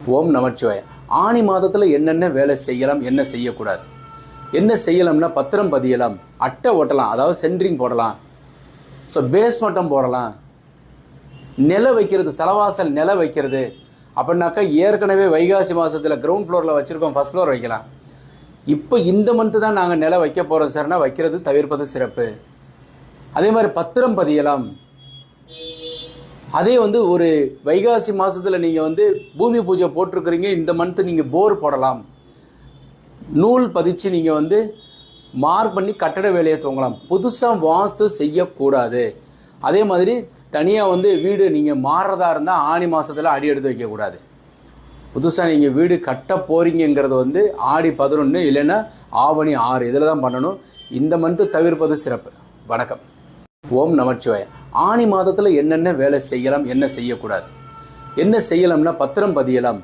ஓம் நமச்சிவாய. ஆணி மாதத்தில் என்னென்ன வேலை செய்யலாம் என்ன செய்யக்கூடாது? என்ன செய்யலாம்னா பத்திரம் பதியலாம் அட்டை ஓட்டலாம் அதாவது சென்ட்ரிங் போடலாம் ஸோ பேஸ் மட்டம் போடலாம். நில வைக்கிறது தலைவாசல் நில வைக்கிறது. அப்படின்னாக்கா ஏற்கனவே வைகாசி மாதத்தில் கிரவுண்ட் ஃப்ளோரில் வச்சுருக்கோம் ஃபர்ஸ்ட் ஃப்ளோர் வைக்கலாம். இப்போ இந்த மந்த்து தான் நாங்கள் நில வைக்க போகிறோம் சார்னா வைக்கிறது தவிர்ப்பது சிறப்பு. அதே மாதிரி பத்திரம் பதியலாம். அதே வந்து ஒரு வைகாசி மாதத்தில் நீங்கள் வந்து பூமி பூஜை போட்டிருக்கிறீங்க இந்த மந்த்து நீங்கள் போர் போடலாம். நூல் பதிச்சு நீங்கள் வந்து மார்க் பண்ணி கட்டட வேலையை துவங்கலாம். புதுசாக வாஸ்து செய்யக்கூடாது. அதே மாதிரி தனியாக வந்து வீடு நீங்கள் மாறுறதா இருந்தால் ஆணி மாதத்தில் அடி எடுத்து வைக்கக்கூடாது. புதுசாக நீங்கள் வீடு கட்ட போகிறீங்கிறது வந்து ஆடி பதினொன்று இல்லைன்னா ஆவணி ஆறு இதில் தான் பண்ணணும். இந்த மந்த்து தவிர்ப்பது சிறப்பு. வணக்கம். ஓம் நமச்சிவாய. ஆணி மாதத்தில் என்னென்ன வேலை செய்யலாம் என்ன செய்யக்கூடாது? என்ன செய்யலாம்னா பத்திரம் பதியலாம்.